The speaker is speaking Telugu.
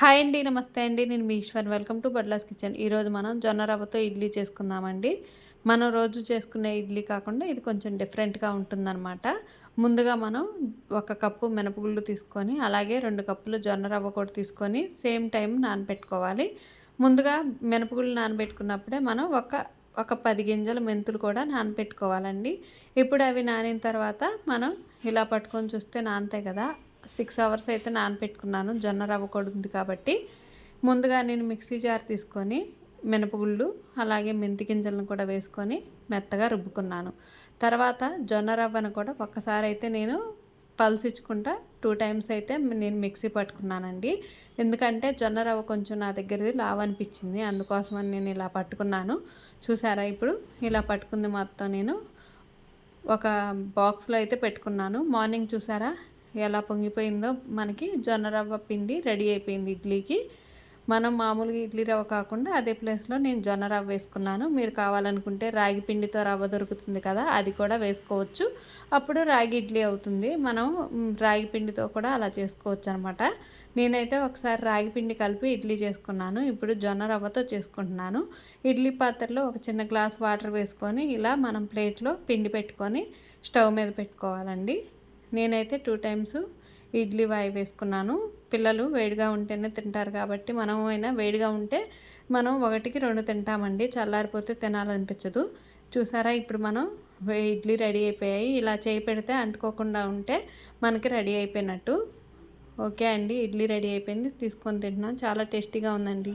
హాయ్ అండి నమస్తే అండి. నేను మీ Eshwar. Welcome to Badlas kitchen. ఈరోజు మనం జొన్న రవ్వతో ఇడ్లీ చేసుకుందామండి. మనం రోజు చేసుకునే ఇడ్లీ కాకుండా ఇది కొంచెం డిఫరెంట్గా ఉంటుందన్నమాట. ముందుగా మనం ఒక కప్పు మినపగుళ్ళు తీసుకొని అలాగే రెండు కప్పులు జొన్న రవ్వ కూడా తీసుకొని సేమ్ టైం నానబెట్టుకోవాలి. ముందుగా మినపగుళ్ళు నానబెట్టుకున్నప్పుడే మనం ఒక ఒక పది గింజల మెంతులు కూడా నానబెట్టుకోవాలండి. ఇప్పుడు అవి నానిన తర్వాత మనం ఇలా పట్టుకొని చూస్తే నానతాయి కదా సిక్స్ అవర్స్ అయితే నానపెట్టుకున్నాను. జొన్న రవ్వ కూడా ఉంది కాబట్టి. ముందుగా నేను మిక్సీ జార్ తీసుకొని మినపగుళ్ళు అలాగే మెంతి గింజలను కూడా వేసుకొని మెత్తగా రుబ్బుకున్నాను. తర్వాత జొన్న రవ్వను కూడా ఒక్కసారి అయితే నేను పల్సిచ్చుకుంటా టూ టైమ్స్ అయితే నేను మిక్సీ పట్టుకున్నానండి. ఎందుకంటే జొన్న రవ్వ కొంచెం నా దగ్గరది లావ్ అనిపించింది అందుకోసమని నేను ఇలా పట్టుకున్నాను. చూసారా ఇప్పుడు? ఇలా పట్టుకుంది మొత్తం నేను. ఒక బాక్స్లో అయితే పెట్టుకున్నాను. మార్నింగ్ చూసారా? ఎలా పొంగిపోయిందో మనకి జొన్న రవ్వ పిండి రెడీ అయిపోయింది ఇడ్లీకి. మనం మామూలుగా ఇడ్లీ రవ్వ కాకుండా అదే ప్లేస్లో నేను జొన్న రవ్వ వేసుకున్నాను. మీరు కావాలనుకుంటే రాగి పిండితో రవ్వ దొరుకుతుంది కదా అది కూడా వేసుకోవచ్చు. అప్పుడు రాగి ఇడ్లీ అవుతుంది. మనం రాగి పిండితో కూడా అలా చేసుకోవచ్చు అనమాట నేనైతే ఒకసారి రాగి పిండి కలిపి ఇడ్లీ చేసుకున్నాను. ఇప్పుడు జొన్న రవ్వతో చేసుకుంటున్నాను. ఇడ్లీ పాత్రలో ఒక చిన్న గ్లాస్ వాటర్ వేసుకొని ఇలా మనం ప్లేట్లో పిండి పెట్టుకొని స్టవ్ మీద పెట్టుకోవాలండి. నేనైతే టూ టైమ్స్ ఇడ్లీ వాయి వేసుకున్నాను. పిల్లలు వేడిగా ఉంటేనే తింటారు కాబట్టి మనం అయినా వేడిగా ఉంటే మనం ఒకటికి రెండు తింటామండి. చల్లారిపోతే తినాలనిపించదు. చూసారా? ఇప్పుడు మనం ఇడ్లీ రెడీ అయిపోయాయి. ఇలా చేయి పెడితే అంటుకోకుండా ఉంటే మనకి రెడీ అయిపోయినట్టు. ఓకే అండి. ఇడ్లీ రెడీ అయిపోయింది. తీసుకొని తింటున్నాం. చాలా టేస్టీగా ఉందండి.